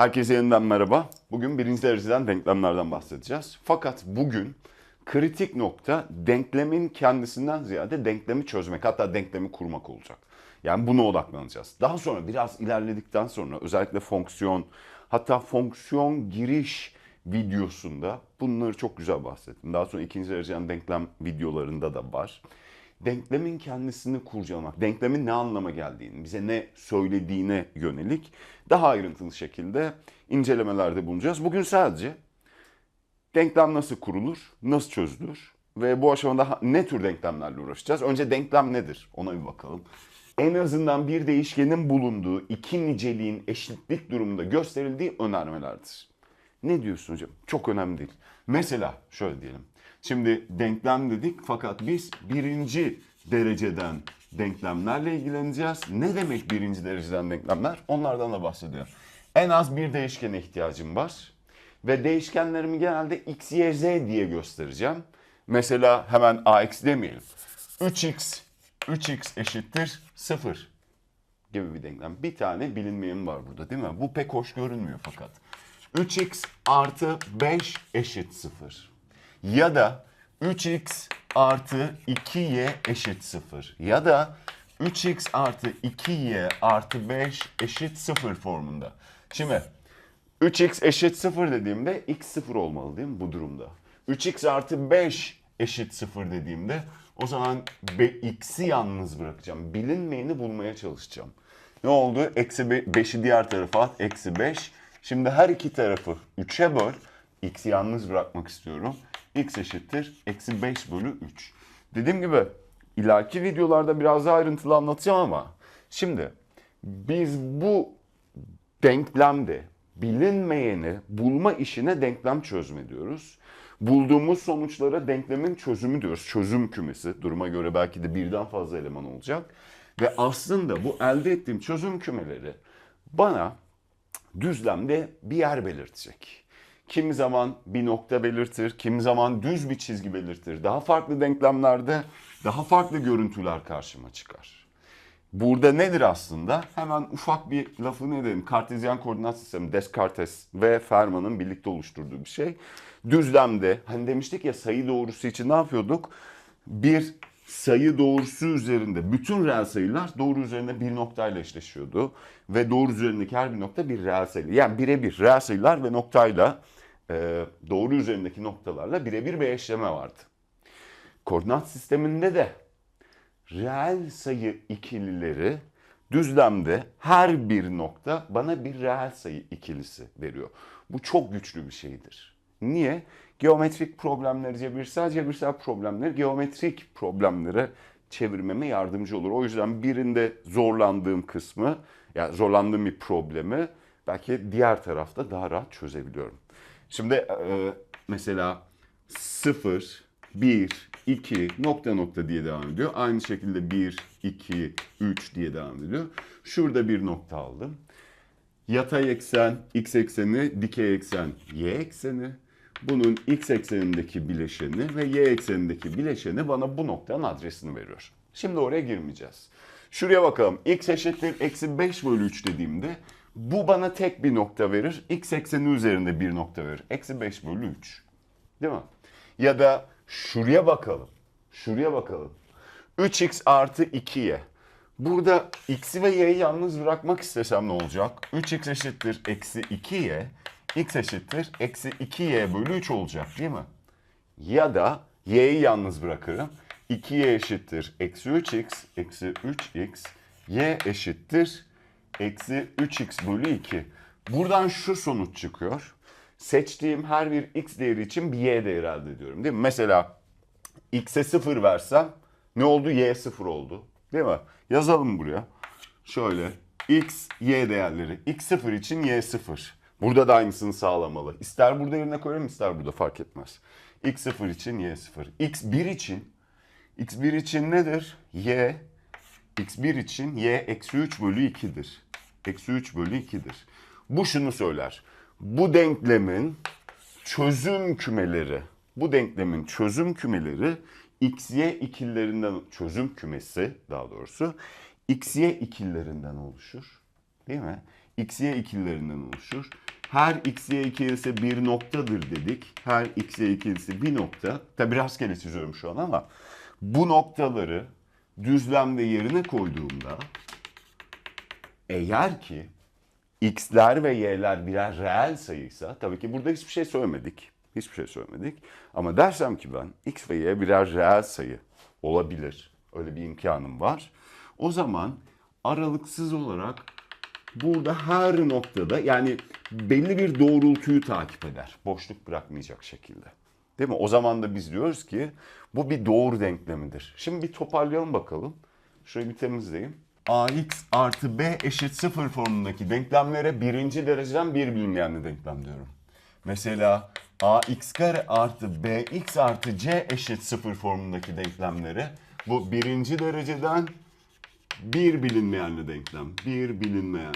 Herkese yeniden merhaba. Bugün birinci dereceden denklemlerden bahsedeceğiz. Fakat bugün kritik nokta denklemin kendisinden ziyade denklemi çözmek hatta denklemi kurmak olacak. Yani buna odaklanacağız. Daha sonra biraz ilerledikten sonra özellikle fonksiyon hatta fonksiyon giriş videosunda bunları çok güzel bahsettim. Daha sonra ikinci dereceden denklem videolarında da var. Denklemin kendisini kurcalamak, denklemin ne anlama geldiğini, bize ne söylediğine yönelik daha ayrıntılı şekilde incelemelerde bulunacağız. Bugün sadece denklem nasıl kurulur, nasıl çözülür ve bu aşamada ne tür denklemlerle uğraşacağız? Önce denklem nedir? Ona bir bakalım. En azından bir değişkenin bulunduğu iki niceliğin eşitlik durumunda gösterildiği önermelerdir. Ne diyorsun hocam? Çok önemli değil. Mesela şöyle diyelim. Şimdi denklem dedik fakat biz birinci dereceden denklemlerle ilgileneceğiz. Ne demek birinci dereceden denklemler? Onlardan da bahsediyor. En az bir değişkene ihtiyacım var. Ve değişkenlerimi genelde x, y, z diye göstereceğim. Mesela hemen ax demeyelim. 3x, 3x eşittir 0 gibi bir denklem. Bir tane bilinmeyen var burada değil mi? Bu pek hoş görünmüyor fakat. 3x artı 5 eşit 0. Ya da 3x artı 2y eşit 0. Ya da 3x artı 2y artı 5 eşit 0 formunda. Şimdi 3x eşit 0 dediğimde x 0 olmalı değil mi bu durumda? 3x artı 5 eşit 0 dediğimde o zaman x'i yalnız bırakacağım. Bilinmeyeni bulmaya çalışacağım. Ne oldu? Eksi 5'i diğer tarafa at. Eksi 5. Şimdi her iki tarafı 3'e böl. X'i yalnız bırakmak istiyorum. X eşittir. Eksi 5 bölü 3. Dediğim gibi ileriki videolarda biraz daha ayrıntılı anlatacağım ama şimdi biz bu denklemde bilinmeyeni bulma işine denklem çözme diyoruz. Bulduğumuz sonuçlara denklemin çözümü diyoruz. Çözüm kümesi. Duruma göre belki de birden fazla eleman olacak. Ve aslında bu elde ettiğim çözüm kümeleri bana düzlemde bir yer belirtecek. Kimi zaman bir nokta belirtir, kimi zaman düz bir çizgi belirtir. Daha farklı denklemlerde daha farklı görüntüler karşıma çıkar. Burada nedir aslında? Hemen ufak bir lafını edelim. Kartezyen koordinat sistemi Descartes ve Fermat'ın birlikte oluşturduğu bir şey. Düzlemde hani demiştik ya sayı doğrusu için ne yapıyorduk? Bir sayı doğrusu üzerinde bütün reel sayılar doğru üzerinde bir noktayla eşleşiyordu. Ve doğru üzerindeki her bir nokta bir reel sayı. Yani birebir reel sayılar ve noktayla e, doğru üzerindeki noktalarla birebir bir eşleme vardı. Koordinat sisteminde de reel sayı ikilileri düzlemde her bir nokta bana bir reel sayı ikilisi veriyor. Bu çok güçlü bir şeydir. Niye? Geometrik problemleri, cebirsel cebirsel problemleri geometrik problemlere çevirmeme yardımcı olur. O yüzden birinde zorlandığım kısmı, yani zorlandığım bir problemi belki diğer tarafta daha rahat çözebiliyorum. Şimdi e, mesela 0, 1, 2 nokta nokta diye devam ediyor. Aynı şekilde 1, 2, 3 diye devam ediyor. Şurada bir nokta aldım. Yatay eksen x ekseni, dikey eksen y ekseni. Bunun x eksenindeki bileşeni ve y eksenindeki bileşeni bana bu noktanın adresini veriyor. Şimdi oraya girmeyeceğiz. Şuraya bakalım. x eşittir eksi 5 bölü 3 dediğimde bu bana tek bir nokta verir. x ekseni üzerinde bir nokta verir. Eksi 5 bölü 3. Değil mi? Ya da şuraya bakalım. Şuraya bakalım. 3x artı 2y. Burada x'i ve y'yi yalnız bırakmak istesem ne olacak? 3x eşittir eksi 2y. x eşittir eksi 2y bölü 3 olacak değil mi? Ya da y'yi yalnız bırakırım. 2y eşittir eksi 3x eksi 3x. y eşittir eksi 3x bölü 2. Buradan şu sonuç çıkıyor. Seçtiğim her bir x değeri için bir y değeri elde ediyorum değil mi? Mesela x'e 0 versem ne oldu? y 0 oldu. Değil mi? Yazalım buraya. Şöyle x, y değerleri. x 0 için y 0. Burada da aynısını sağlamalı. İster burada yerine koyarım ister burada fark etmez. x 0 için y 0. x 1 için x 1 için nedir? y x1 için y eksi 3 bölü 2'dir. Eksi 3 bölü 2'dir. Bu şunu söyler. Bu denklemin çözüm kümeleri, bu denklemin çözüm kümeleri x, y ikillerinden, çözüm kümesi daha doğrusu x, y ikillerinden oluşur. Değil mi? xy ikililerinden oluşur. Her xy ikilisi bir noktadır dedik. Her xy ikilisi bir nokta. Tabi rastgele çiziyorum şu an ama bu noktaları düzlemde yerine koyduğumda eğer ki x'ler ve y'ler birer reel sayıysa tabii ki burada hiçbir şey söylemedik. Hiçbir şey söylemedik. Ama dersem ki ben x ve y birer reel sayı olabilir. Öyle bir imkanım var. O zaman aralıksız olarak burada her noktada yani belli bir doğrultuyu takip eder. Boşluk bırakmayacak şekilde. Değil mi? O zaman da biz diyoruz ki bu bir doğru denklemidir. Şimdi bir toparlayalım bakalım. Şurayı bir temizleyeyim. Ax artı b eşit sıfır formundaki denklemlere birinci dereceden bir bilinmeyenli denklem diyorum. Mesela ax kare artı bx artı c eşit sıfır formundaki denklemlere bu birinci dereceden bir bilinmeyenli denklem. Bir bilinmeyen.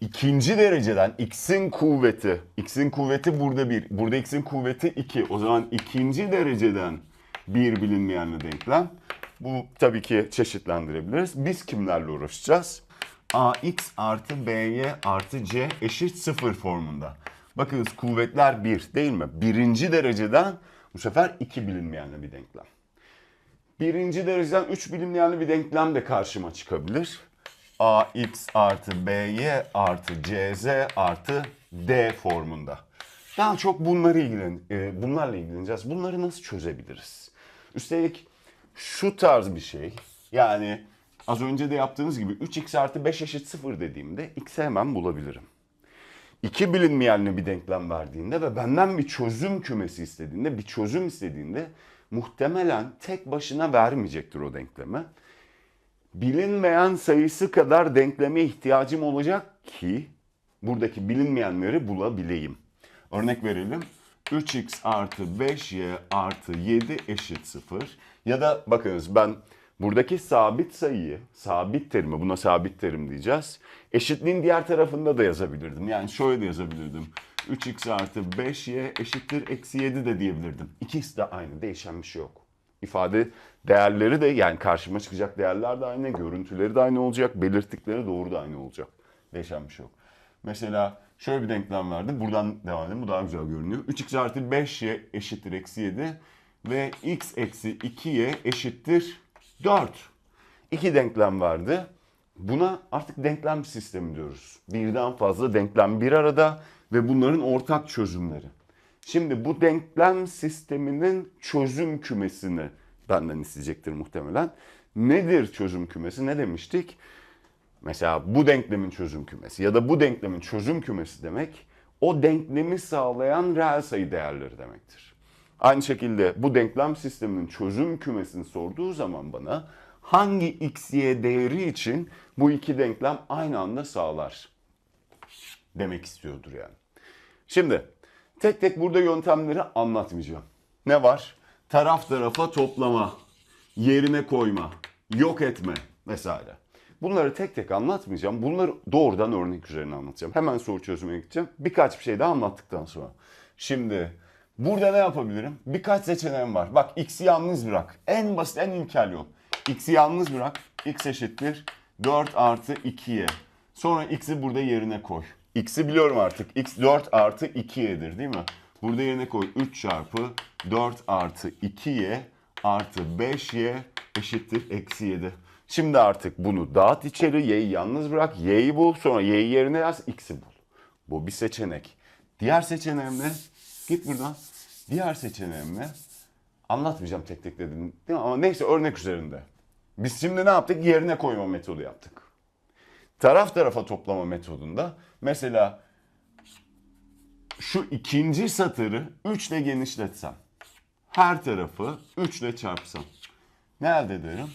İkinci dereceden x'in kuvveti. x'in kuvveti burada bir. Burada x'in kuvveti 2. O zaman ikinci dereceden bir bilinmeyenli denklem. Bu tabii ki çeşitlendirebiliriz. Biz kimlerle uğraşacağız? ax artı by artı c eşit 0 formunda. Bakınız kuvvetler 1 değil mi? Birinci dereceden bu sefer 2 bilinmeyenli bir denklem. Birinci dereceden 3 bilinmeyenli bir denklem de karşıma çıkabilir. ax artı by artı cz artı d formunda. Daha çok bunları ilgilen, e, bunlarla ilgileneceğiz. Bunları nasıl çözebiliriz? Üstelik şu tarz bir şey yani az önce de yaptığımız gibi 3x artı 5 eşit 0 dediğimde x'i hemen bulabilirim. İki bilinmeyenli bir denklem verdiğinde ve benden bir çözüm kümesi istediğinde, bir çözüm istediğinde muhtemelen tek başına vermeyecektir o denklemi. Bilinmeyen sayısı kadar denkleme ihtiyacım olacak ki buradaki bilinmeyenleri bulabileyim. Örnek verelim. 3x artı 5y artı 7 eşit 0. Ya da bakınız ben buradaki sabit sayıyı, sabit terimi, buna sabit terim diyeceğiz. Eşitliğin diğer tarafında da yazabilirdim. Yani şöyle de yazabilirdim. 3x artı 5y eşittir eksi 7 de diyebilirdim. İkisi de aynı, değişen bir şey yok. İfade değerleri de yani karşıma çıkacak değerler de aynı, görüntüleri de aynı olacak, belirttikleri doğru da aynı olacak. Değişen bir şey yok. Mesela şöyle bir denklem verdim. Buradan devam edelim. Bu daha güzel görünüyor. 3x artı 5y eşittir eksi 7 ve x eksi 2y eşittir 4. İki denklem vardı. Buna artık denklem sistemi diyoruz. Birden fazla denklem bir arada ve bunların ortak çözümleri. Şimdi bu denklem sisteminin çözüm kümesini benden isteyecektir muhtemelen. Nedir çözüm kümesi? Ne demiştik? Mesela bu denklemin çözüm kümesi ya da bu denklemin çözüm kümesi demek o denklemi sağlayan reel sayı değerleri demektir. Aynı şekilde bu denklem sisteminin çözüm kümesini sorduğu zaman bana hangi x, y değeri için bu iki denklem aynı anda sağlar demek istiyordur yani. Şimdi tek tek burada yöntemleri anlatmayacağım. Ne var? Taraf tarafa toplama, yerine koyma, yok etme vesaire. Bunları tek tek anlatmayacağım. Bunları doğrudan örnek üzerine anlatacağım. Hemen soru çözümüne gideceğim. Birkaç bir şey daha anlattıktan sonra. Şimdi burada ne yapabilirim? Birkaç seçeneğim var. Bak x'i yalnız bırak. En basit, en ilkel yol. x'i yalnız bırak. x eşittir 4 artı 2y. Sonra x'i burada yerine koy. x'i biliyorum artık. x 4 artı 2y'dir değil mi? Burada yerine koy 3 çarpı 4 artı 2y artı 5y eşittir eksi 7. Şimdi artık bunu dağıt içeri, y'yi yalnız bırak, y'yi bul, sonra y'yi yerine yaz, x'i bul. Bu bir seçenek. Diğer seçeneğim ne? Git buradan. Diğer seçeneğim ne? Anlatmayacağım tek tek dedim değil mi? Ama neyse örnek üzerinde. Biz şimdi ne yaptık? Yerine koyma metodu yaptık. Taraf tarafa toplama metodunda mesela şu ikinci satırı 3 ile genişletsem. Her tarafı 3 ile çarpsam. Ne elde ederim?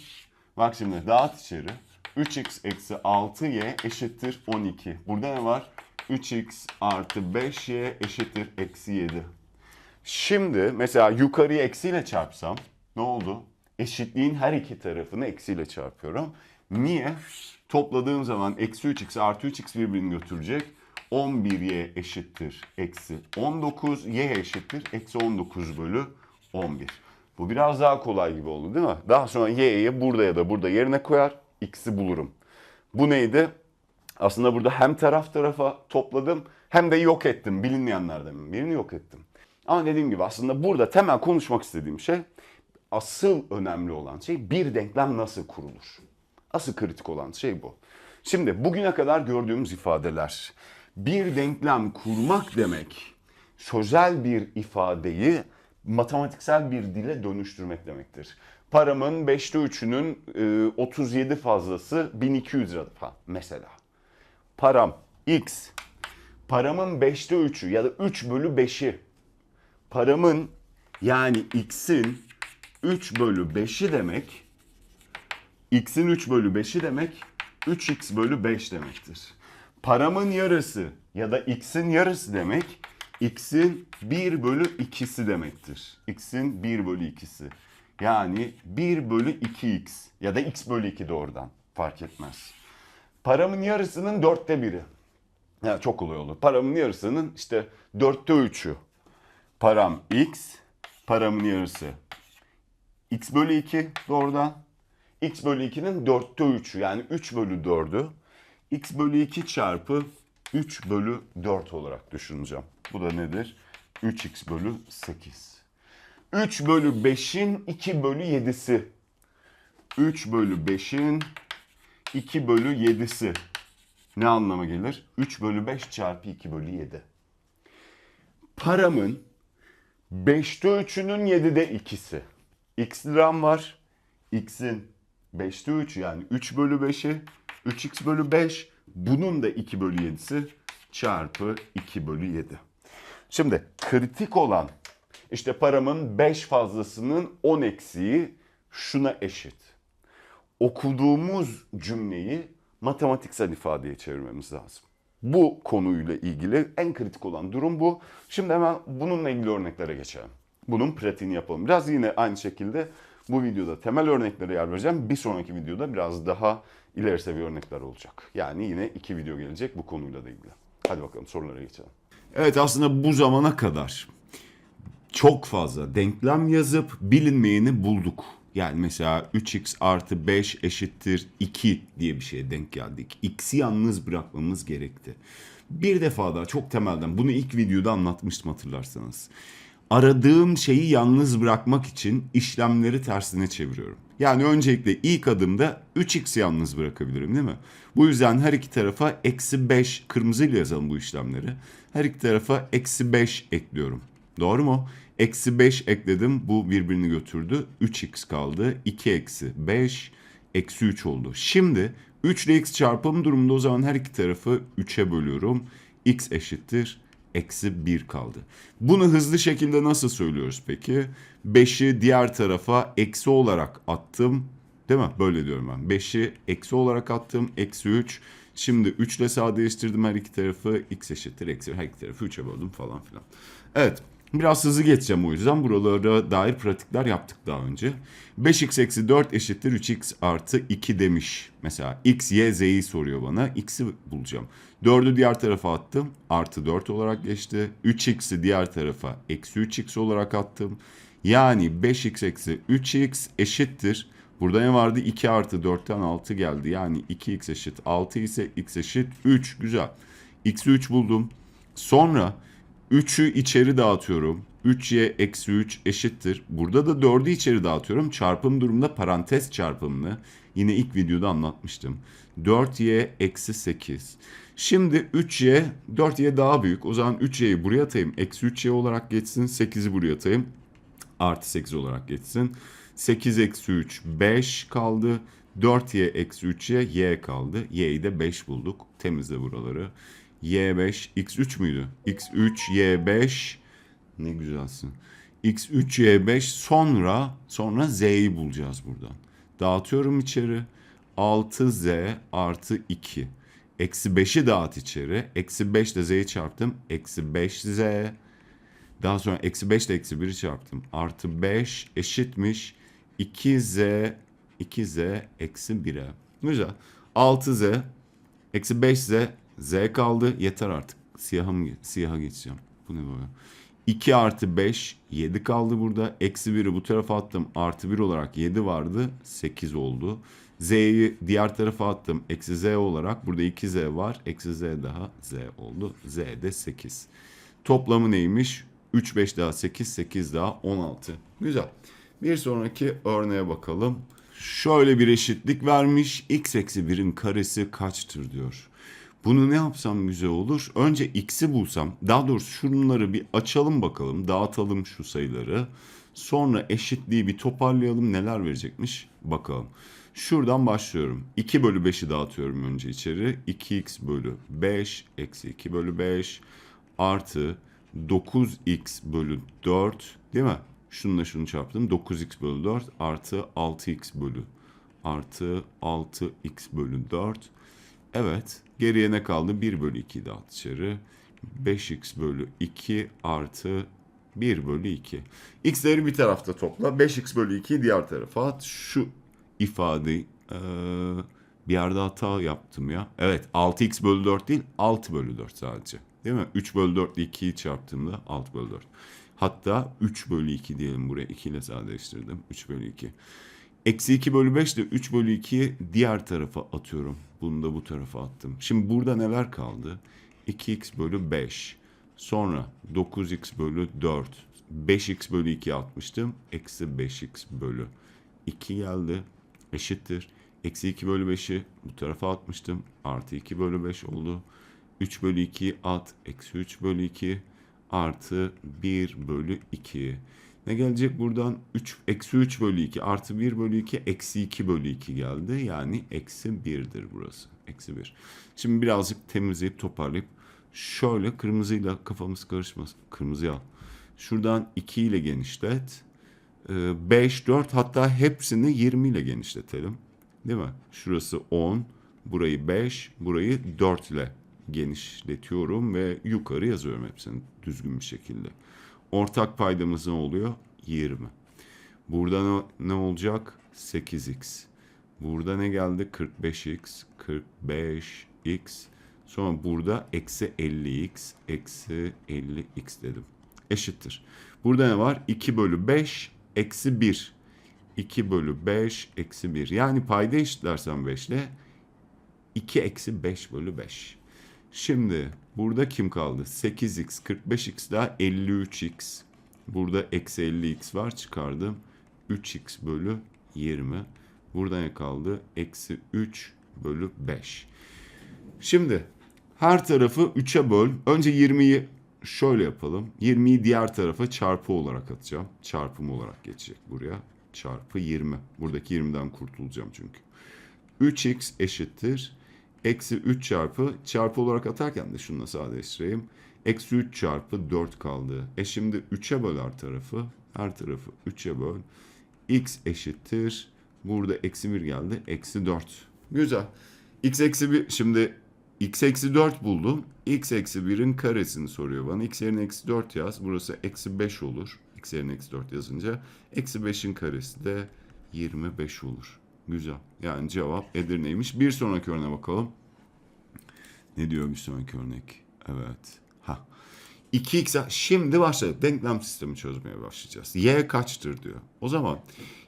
Bak şimdi dağıt içeri. 3x eksi 6y eşittir 12. Burada ne var? 3x artı 5y eşittir eksi 7. Şimdi mesela yukarıyı eksiyle çarpsam ne oldu? Eşitliğin her iki tarafını eksiyle çarpıyorum. Niye? Topladığım zaman eksi 3x artı 3x birbirini götürecek. 11y eşittir eksi 19. y eşittir eksi 19 bölü 11. Bu biraz daha kolay gibi oldu değil mi? Daha sonra y'yi burada ya da burada yerine koyar, x'i bulurum. Bu neydi? Aslında burada hem taraf tarafa topladım hem de yok ettim. Bilinmeyenlerden birini yok ettim. Ama dediğim gibi aslında burada temel konuşmak istediğim şey asıl önemli olan şey bir denklem nasıl kurulur? Asıl kritik olan şey bu. Şimdi bugüne kadar gördüğümüz ifadeler bir denklem kurmak demek sözel bir ifadeyi matematiksel bir dile dönüştürmek demektir. Paramın 5'te 3'ünün e, 37 fazlası 1200 lira mesela. Param x, paramın 5'te 3'ü ya da 3 bölü 5'i, paramın yani x'in 3 bölü 5'i demek, x'in 3 bölü 5'i demek 3x bölü 5 demektir. Paramın yarısı ya da x'in yarısı demek x'in 1 bölü 2'si demektir. x'in 1 bölü 2'si. Yani 1 bölü 2x ya da x bölü 2 doğrudan fark etmez. Paramın yarısının dörtte biri. Ya çok kolay olur. Paramın yarısının işte dörtte üçü. Param x, paramın yarısı x bölü 2 doğrudan. x bölü 2'nin dörtte üçü yani 3 bölü 4'ü. x bölü 2 çarpı 3 bölü 4 olarak düşüneceğim. Bu da nedir? 3x bölü 8. 3 bölü 5'in 2 bölü 7'si. 3 bölü 5'in 2 bölü 7'si. Ne anlama gelir? 3 bölü 5 çarpı 2 bölü 7. Paramın 5'te 3'ünün 7'de 2'si. X liram var. X'in 5'te 3 yani 3 bölü 5'i 3x bölü 5. Bunun da 2 bölü 7'si çarpı 2 bölü 7. Şimdi kritik olan işte paramın 5 fazlasının 10 eksiği şuna eşit. Okuduğumuz cümleyi matematiksel ifadeye çevirmemiz lazım. Bu konuyla ilgili en kritik olan durum bu. Şimdi hemen bununla ilgili örneklere geçelim. Bunun pratiğini yapalım. Biraz yine aynı şekilde bu videoda temel örneklere yer vereceğim. Bir sonraki videoda biraz daha ileri seviye örnekler olacak. Yani yine iki video gelecek bu konuyla da ilgili. Hadi bakalım sorulara geçelim. Evet aslında bu zamana kadar çok fazla denklem yazıp bilinmeyeni bulduk. Yani mesela 3x artı 5 eşittir 2 diye bir şeye denk geldik. X'i yalnız bırakmamız gerekti. Bir defa daha çok temelden bunu ilk videoda anlatmıştım hatırlarsanız. Aradığım şeyi yalnız bırakmak için işlemleri tersine çeviriyorum. Yani öncelikle ilk adımda 3x yalnız bırakabilirim değil mi? Bu yüzden her iki tarafa eksi 5 kırmızıyla yazalım bu işlemleri. Her iki tarafa eksi 5 ekliyorum. Doğru mu? Eksi 5 ekledim. Bu birbirini götürdü. 3x kaldı. 2 eksi 5 eksi 3 oldu. Şimdi 3 ile x çarpım durumunda o zaman her iki tarafı 3'e bölüyorum. x eşittir. Eksi 1 kaldı. Bunu hızlı şekilde nasıl söylüyoruz peki? 5'i diğer tarafa eksi olarak attım. Değil mi? Böyle diyorum ben. 5'i eksi olarak attım. Eksi 3. Şimdi 3 ile sadeleştirdim her iki tarafı. X eşittir. Eksi her iki tarafı 3'e böldüm falan filan. Evet. Biraz hızlı geçeceğim o yüzden. Buralara dair pratikler yaptık daha önce. 5x eksi 4 eşittir 3x artı 2 demiş. Mesela x, y, z'yi soruyor bana. x'i bulacağım. 4'ü diğer tarafa attım. Artı 4 olarak geçti. 3x'i diğer tarafa eksi 3x olarak attım. Yani 5x eksi 3x eşittir. Burada ne vardı? 2 artı 4'ten 6 geldi. Yani 2x eşit 6 ise x eşit 3. Güzel. x'i 3 buldum. Sonra 3'ü içeri dağıtıyorum. 3y eksi 3 eşittir. Burada da 4'ü içeri dağıtıyorum. Çarpım durumunda parantez çarpımını yine ilk videoda anlatmıştım. 4y eksi 8. Şimdi 3y 4y daha büyük. O zaman 3y'yi buraya atayım. Eksi 3y olarak geçsin. 8'i buraya atayım. Artı 8 olarak geçsin. 8 eksi 3 5 kaldı. 4y eksi 3y y kaldı. y'yi de 5 bulduk. Temizle buraları. Y5 x3 müydü? x3 y5 ne güzelsin. x3 y5 sonra sonra z'yi bulacağız buradan. Dağıtıyorum içeri. 6z artı 2. Eksi 5'i dağıt içeri. Eksi 5 ile z'yi çarptım. Eksi 5z. Daha sonra eksi 5 ile eksi 1'i çarptım. Artı 5 eşitmiş. 2z 2z eksi 1'e. Güzel. 6z eksi 5z z kaldı. Yeter artık. Siyaha, mı, siyaha geçeceğim. Bu ne böyle? 2 artı 5 7 kaldı burada. Eksi 1'i bu tarafa attım. Artı 1 olarak 7 vardı. 8 oldu. Z'yi diğer tarafa attım. Eksi Z olarak. Burada 2Z var. Eksi Z daha Z oldu. Z de 8. Toplamı neymiş? 3, 5 daha 8, 8 daha 16. Güzel. Bir sonraki örneğe bakalım. Şöyle bir eşitlik vermiş. X eksi 1'in karesi kaçtır diyor. Bunu ne yapsam güzel olur? Önce x'i bulsam, daha doğrusu şunları bir açalım bakalım, dağıtalım şu sayıları. Sonra eşitliği bir toparlayalım, neler verecekmiş bakalım. Şuradan başlıyorum. 2 bölü 5'i dağıtıyorum önce içeri. 2x bölü 5 eksi 2 bölü 5 artı 9x bölü 4 değil mi? Şununla şunu çarptım. 9x bölü 4 artı 6x bölü artı 6x bölü 4 Evet. Geriye ne kaldı? 1 bölü 2 dağıt dışarı. 5x bölü 2 artı 1 bölü 2. X'leri bir tarafta topla. 5x bölü 2'yi diğer tarafa at. Şu ifadeyi eee, bir yerde hata yaptım ya. Evet 6x bölü 4 değil 6 bölü 4 sadece. Değil mi? 3 bölü 4 ile 2'yi çarptığımda 6 bölü 4. Hatta 3 bölü 2 diyelim buraya. 2 ile sadeleştirdim. 3 bölü 2. Eksi 2 bölü 5 ile 3 bölü 2'yi diğer tarafa atıyorum. Bunu da bu tarafa attım. Şimdi burada neler kaldı? 2x bölü 5. Sonra 9x bölü 4. 5x bölü 2 atmıştım. Eksi 5x bölü 2 geldi. Eşittir. Eksi 2 bölü 5'i bu tarafa atmıştım. Artı 2 bölü 5 oldu. 3 bölü 2'yi at. Eksi 3 bölü 2 artı 1 bölü 2. Ne gelecek buradan? 3, eksi 3 bölü 2 artı 1 bölü 2 eksi 2 bölü 2 geldi. Yani eksi 1'dir burası. Eksi 1. Şimdi birazcık temizleyip toparlayıp şöyle kırmızıyla kafamız karışmasın. Kırmızıya al. Şuradan 2 ile genişlet. 5, 4 hatta hepsini 20 ile genişletelim. Değil mi? Şurası 10, burayı 5, burayı 4 ile genişletiyorum ve yukarı yazıyorum hepsini düzgün bir şekilde. Ortak paydamız ne oluyor? 20. Burada ne, olacak? 8x. Burada ne geldi? 45x, 45x. Sonra burada eksi 50x, eksi 50x dedim. Eşittir. Burada ne var? 2 bölü 5, eksi 1. 2 bölü 5, eksi 1. Yani payda eşitlersem 5 ile 2 eksi 5 bölü 5. Şimdi burada kim kaldı? 8x, 45x daha 53x. Burada eksi 50x var çıkardım. 3x bölü 20. Burada ne kaldı? Eksi 3 bölü 5. Şimdi her tarafı 3'e böl. Önce 20'yi şöyle yapalım. 20'yi diğer tarafa çarpı olarak atacağım. Çarpım olarak geçecek buraya. Çarpı 20. Buradaki 20'den kurtulacağım çünkü. 3x eşittir. Eksi 3 çarpı çarpı olarak atarken de şununla sadeleştireyim. Eksi 3 çarpı 4 kaldı. E şimdi 3'e böl her tarafı. Her tarafı 3'e böl. x eşittir. Burada eksi 1 geldi. Eksi 4. Güzel. x eksi 1 şimdi x eksi 4 buldum. x eksi 1'in karesini soruyor bana. x yerine eksi 4 yaz. Burası eksi 5 olur. x yerine eksi 4 yazınca. Eksi 5'in karesi de 25 olur. Güzel. Yani cevap Edirne'ymiş. Bir sonraki örneğe bakalım. Ne diyor bir sonraki örnek? Evet. Ha. 2x şimdi başladık. Denklem sistemi çözmeye başlayacağız. Y kaçtır diyor. O zaman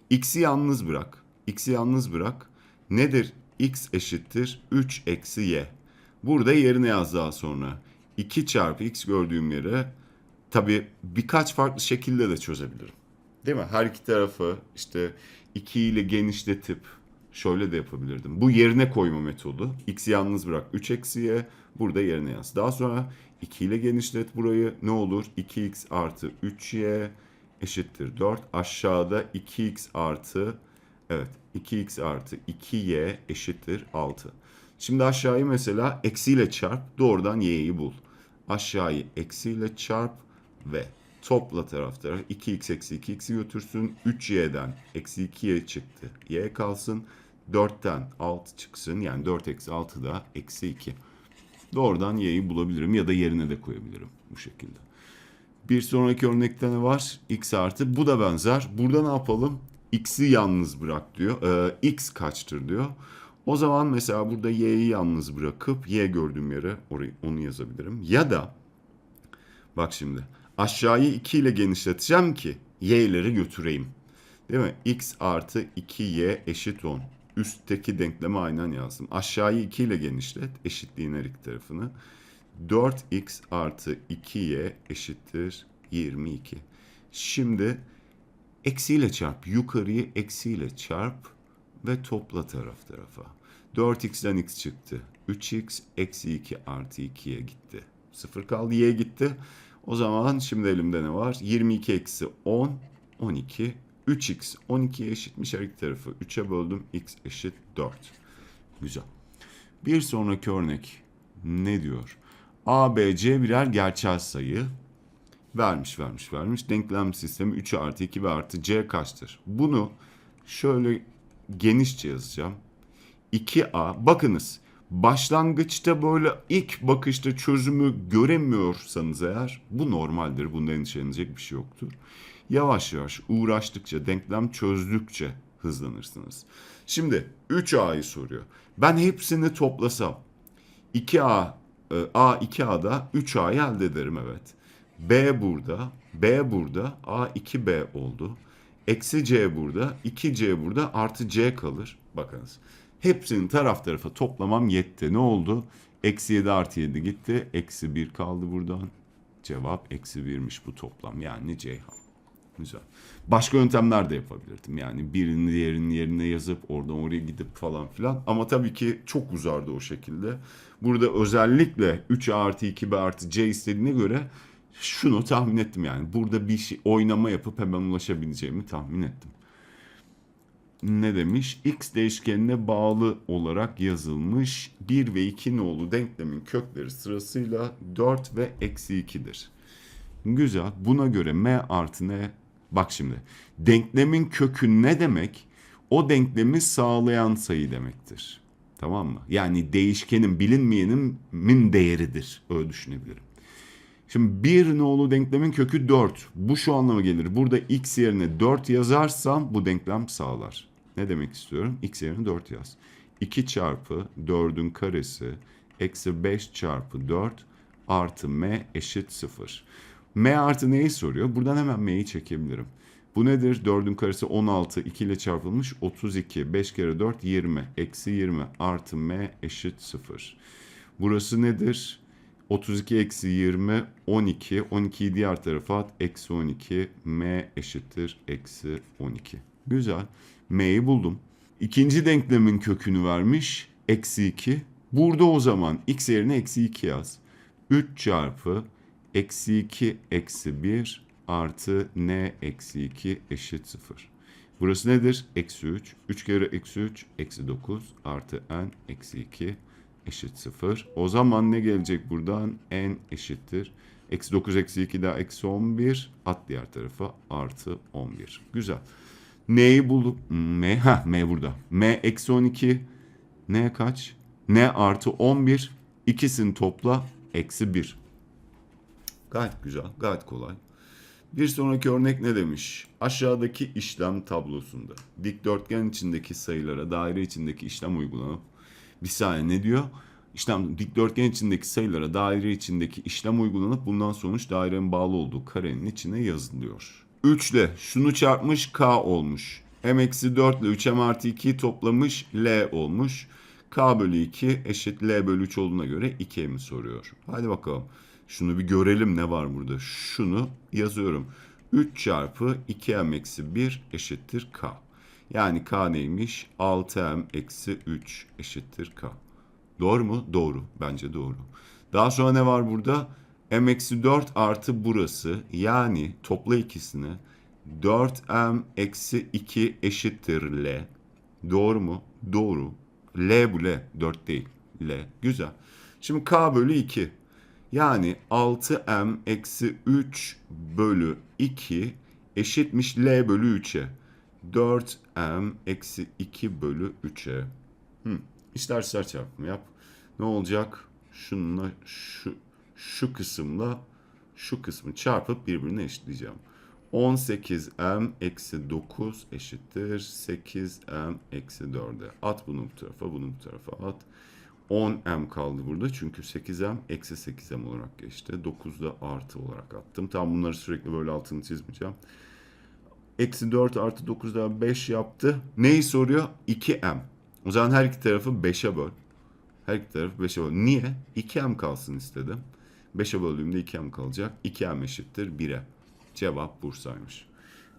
x'i yalnız bırak. X'i yalnız bırak. Nedir? x eşittir 3 eksi y. Burada yerine yaz daha sonra. 2 çarpı x gördüğüm yere tabii birkaç farklı şekilde de çözebilirim. Değil mi? Her iki tarafı işte 2 ile genişletip şöyle de yapabilirdim. Bu yerine koyma metodu. X'i yalnız bırak 3 eksi y. Burada yerine yaz. Daha sonra 2 ile genişlet burayı. Ne olur? 2x artı 3y eşittir 4. Aşağıda 2x artı evet 2x artı 2y eşittir 6. Şimdi aşağıyı mesela eksiyle çarp. Doğrudan y'yi bul. Aşağıyı eksiyle çarp ve topla taraf taraf 2x eksi 2x'i götürsün. 3y'den eksi 2y çıktı. y kalsın. 4'ten 6 çıksın. Yani 4 eksi 6 da eksi 2. Doğrudan y'yi bulabilirim ya da yerine de koyabilirim bu şekilde. Bir sonraki örnekte ne var? x artı. Bu da benzer. Burada ne yapalım? x'i yalnız bırak diyor. Ee, x kaçtır diyor. O zaman mesela burada y'yi yalnız bırakıp y gördüğüm yere orayı onu yazabilirim. Ya da bak şimdi aşağıyı 2 ile genişleteceğim ki y'leri götüreyim. Değil mi? x artı 2y eşit 10. Üstteki denklemi aynen yazdım. Aşağıyı 2 ile genişlet. Eşitliğin her iki tarafını. 4x artı 2y eşittir 22. Şimdi eksiyle çarp. Yukarıyı eksiyle çarp ve topla taraf tarafa. 4x'den x çıktı. 3x eksi 2 artı 2'ye gitti. 0 kaldı y gitti. O zaman şimdi elimde ne var? 22 eksi 10, 12. 3x 12'ye eşitmiş her iki tarafı. 3'e böldüm x eşit 4. Güzel. Bir sonraki örnek ne diyor? A, B, C birer gerçel sayı. Vermiş, vermiş, vermiş. Denklem sistemi 3 artı 2 ve artı C kaçtır? Bunu şöyle genişçe yazacağım. 2A. Bakınız başlangıçta böyle ilk bakışta çözümü göremiyorsanız eğer bu normaldir. Bunda endişelenecek bir şey yoktur. Yavaş yavaş uğraştıkça, denklem çözdükçe hızlanırsınız. Şimdi 3A'yı soruyor. Ben hepsini toplasam 2A, e, A 2A'da 3A'yı elde ederim evet. B burada, B burada, A 2B oldu. Eksi C burada, 2C burada, artı C kalır. Bakınız. Hepsinin taraf tarafa toplamam yetti. Ne oldu? Eksi 7 artı 7 gitti. Eksi 1 kaldı buradan. Cevap eksi 1'miş bu toplam. Yani Ceyhan. Güzel. Başka yöntemler de yapabilirdim. Yani birini diğerinin yerine yazıp oradan oraya gidip falan filan. Ama tabii ki çok uzardı o şekilde. Burada özellikle 3 artı 2 b artı c istediğine göre şunu tahmin ettim yani. Burada bir şey oynama yapıp hemen ulaşabileceğimi tahmin ettim. Ne demiş? X değişkenine bağlı olarak yazılmış 1 ve 2 nolu denklemin kökleri sırasıyla 4 ve eksi 2'dir. Güzel. Buna göre m artı n bak şimdi denklemin kökü ne demek? O denklemi sağlayan sayı demektir. Tamam mı? Yani değişkenin bilinmeyenin değeridir. Öyle düşünebilirim. Şimdi bir nolu denklemin kökü 4. Bu şu anlama gelir. Burada x yerine 4 yazarsam bu denklem sağlar. Ne demek istiyorum? x yerine 4 yaz. 2 çarpı 4'ün karesi eksi 5 çarpı 4 artı m eşit 0. m artı neyi soruyor? Buradan hemen m'yi çekebilirim. Bu nedir? 4'ün karesi 16, 2 ile çarpılmış 32. 5 kere 4 20. Eksi 20 artı m eşit 0. Burası nedir? 32 eksi 20 12. 12'yi diğer tarafa at. Eksi 12. M eşittir. Eksi 12. Güzel. M'yi buldum. İkinci denklemin kökünü vermiş. Eksi 2. Burada o zaman x yerine eksi 2 yaz. 3 çarpı eksi 2 eksi 1 artı n eksi 2 eşit 0. Burası nedir? Eksi 3. 3 kere eksi 3 eksi 9 artı n eksi 2 eşit 0. O zaman ne gelecek buradan? n eşittir. Eksi 9 eksi 2 daha eksi 11. At diğer tarafa artı 11. Güzel. N'yi bulduk. M, ha M burada. M eksi 12. N kaç? N artı 11. İkisini topla. Eksi 1. Gayet güzel. Gayet kolay. Bir sonraki örnek ne demiş? Aşağıdaki işlem tablosunda dikdörtgen içindeki sayılara daire içindeki işlem uygulanıp bir saniye ne diyor? İşlem dikdörtgen içindeki sayılara daire içindeki işlem uygulanıp bundan sonuç dairenin bağlı olduğu karenin içine yazılıyor. 3 ile şunu çarpmış k olmuş. m eksi 4 ile 3m artı 2'yi toplamış l olmuş. k bölü 2 eşit l bölü 3 olduğuna göre 2m'i soruyor. Hadi bakalım. Şunu bir görelim ne var burada. Şunu yazıyorum. 3 çarpı 2m eksi 1 eşittir k. Yani k neymiş? 6m eksi 3 eşittir k. Doğru mu? Doğru. Bence doğru. Daha sonra ne var burada? M eksi 4 artı burası. Yani topla ikisini. 4m eksi 2 eşittir l. Doğru mu? Doğru. L bu L. 4 değil. L. Güzel. Şimdi k bölü 2. Yani 6m eksi 3 bölü 2 eşitmiş L bölü 3'e. 4m eksi 2 bölü 3'e. Hı. İster ister çarpımı yap. Ne olacak? Şununla şu, şu kısımla şu kısmı çarpıp birbirine eşitleyeceğim. 18m eksi 9 eşittir 8m eksi 4'e. At bunu bu tarafa, bunu bu tarafa at. 10m kaldı burada. Çünkü 8m eksi 8m olarak geçti. 9'da artı olarak attım. Tamam bunları sürekli böyle altını çizmeyeceğim. Eksi 4 artı 9 daha 5 yaptı. Neyi soruyor? 2m. O zaman her iki tarafı 5'e böl. Her iki tarafı 5'e böl. Niye? 2m kalsın istedim. 5'e böldüğümde 2m kalacak. 2m eşittir 1'e. Cevap Bursa'ymış.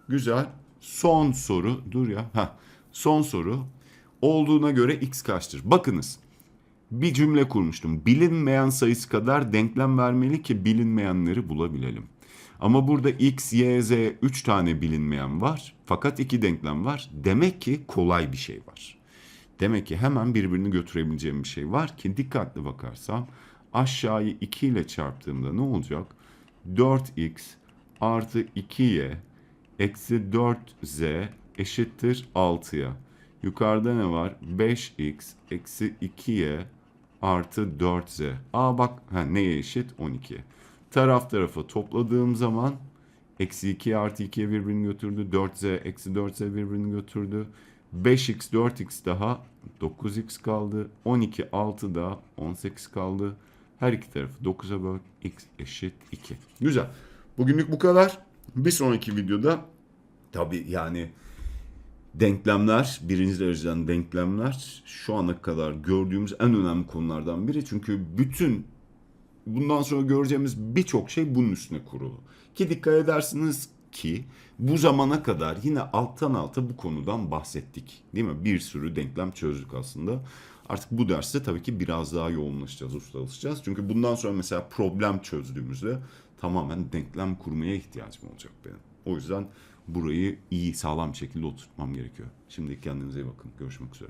Güzel. Son soru. Dur ya. Heh. Son soru. Olduğuna göre x kaçtır? Bakınız. Bir cümle kurmuştum. Bilinmeyen sayısı kadar denklem vermeli ki bilinmeyenleri bulabilelim. Ama burada x, y, z 3 tane bilinmeyen var. Fakat iki denklem var. Demek ki kolay bir şey var. Demek ki hemen birbirini götürebileceğim bir şey var ki dikkatli bakarsam aşağıyı 2 ile çarptığımda ne olacak? 4x artı 2y eksi 4z eşittir 6'ya. Yukarıda ne var? 5x eksi 2y artı 4z. Aa bak ha, neye eşit? 12'ye. Taraf tarafa topladığım zaman eksi 2 artı 2'ye birbirini götürdü. 4z eksi 4z birbirini götürdü. 5x 4x daha 9x kaldı. 12 6 da 18 kaldı. Her iki tarafı 9'a böl. x eşit 2. Güzel. Bugünlük bu kadar. Bir sonraki videoda tabii yani denklemler, birinci dereceden denklemler şu ana kadar gördüğümüz en önemli konulardan biri. Çünkü bütün bundan sonra göreceğimiz birçok şey bunun üstüne kurulu. Ki dikkat edersiniz ki bu zamana kadar yine alttan alta bu konudan bahsettik. Değil mi? Bir sürü denklem çözdük aslında. Artık bu derste tabii ki biraz daha yoğunlaşacağız, ustalaşacağız. Çünkü bundan sonra mesela problem çözdüğümüzde tamamen denklem kurmaya ihtiyacım olacak benim. O yüzden burayı iyi, sağlam bir şekilde oturtmam gerekiyor. Şimdi kendinize iyi bakın. Görüşmek üzere.